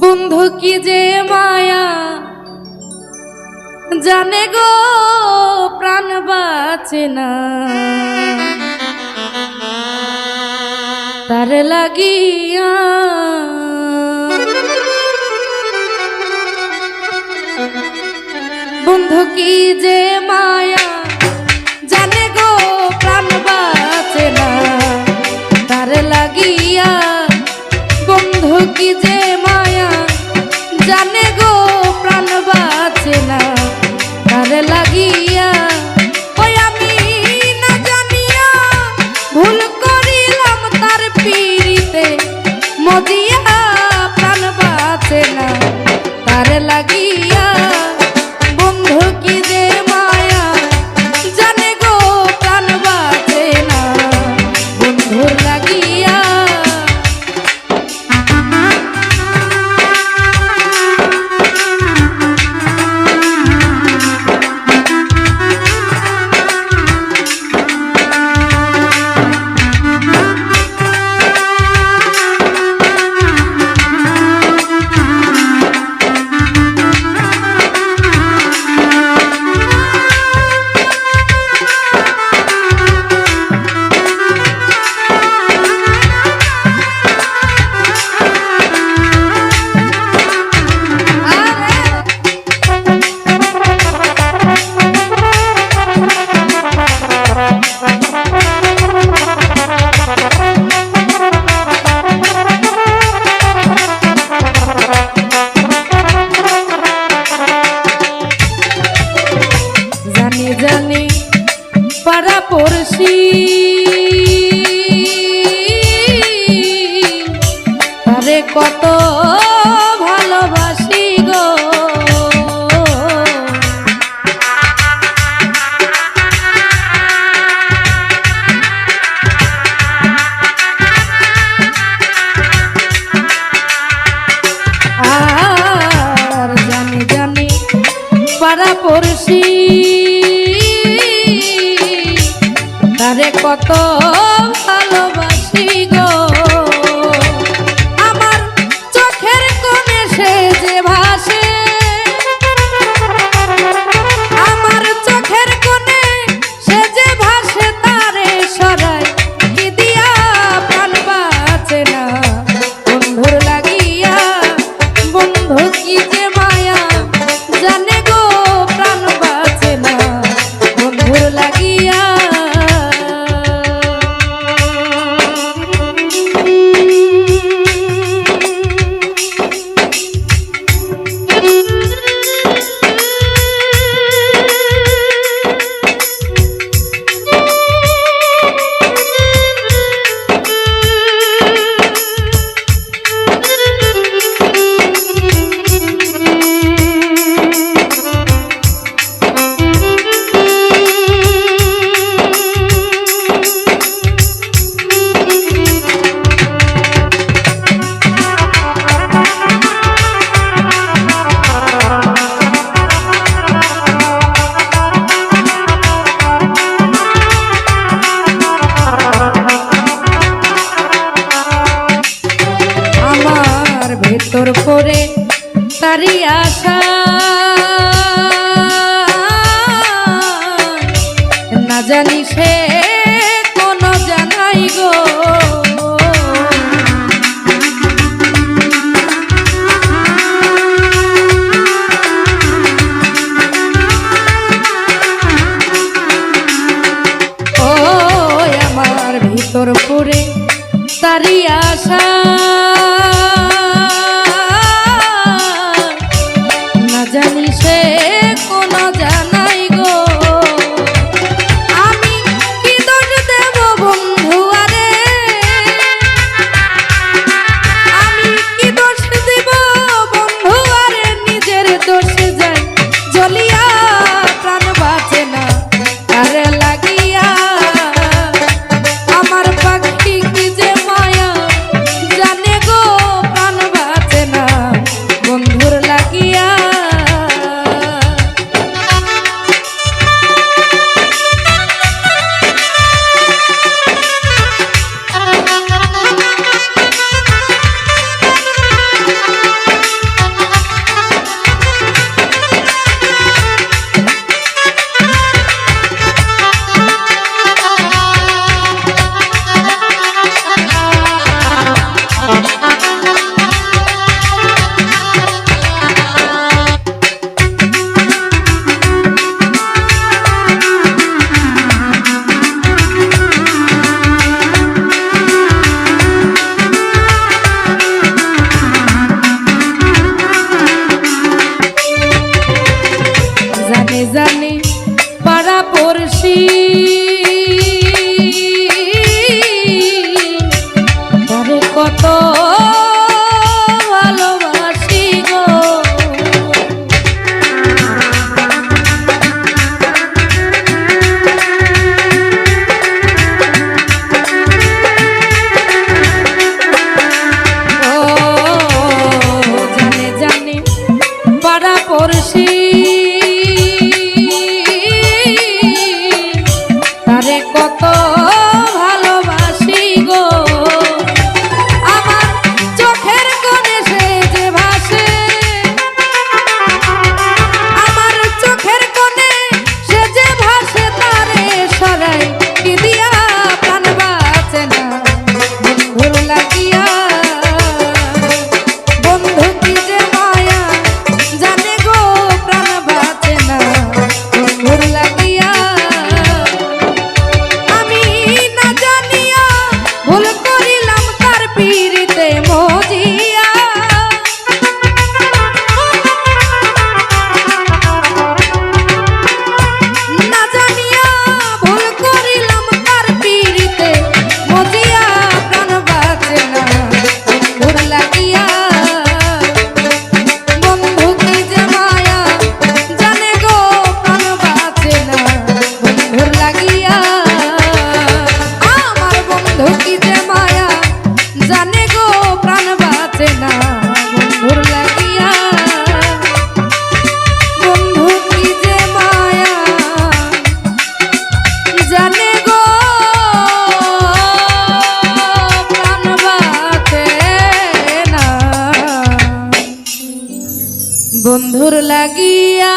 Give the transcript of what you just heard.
বন্ধু কি যে মায়া? জানে গো, প্রাণ বাঁচে না। তার লাগিয়া বন্ধু কি যে মায়া? মজিয়া তারে কত ভালো আশা না জানি সে পাড়া পড়শি। বন্ধুর লাগিয়া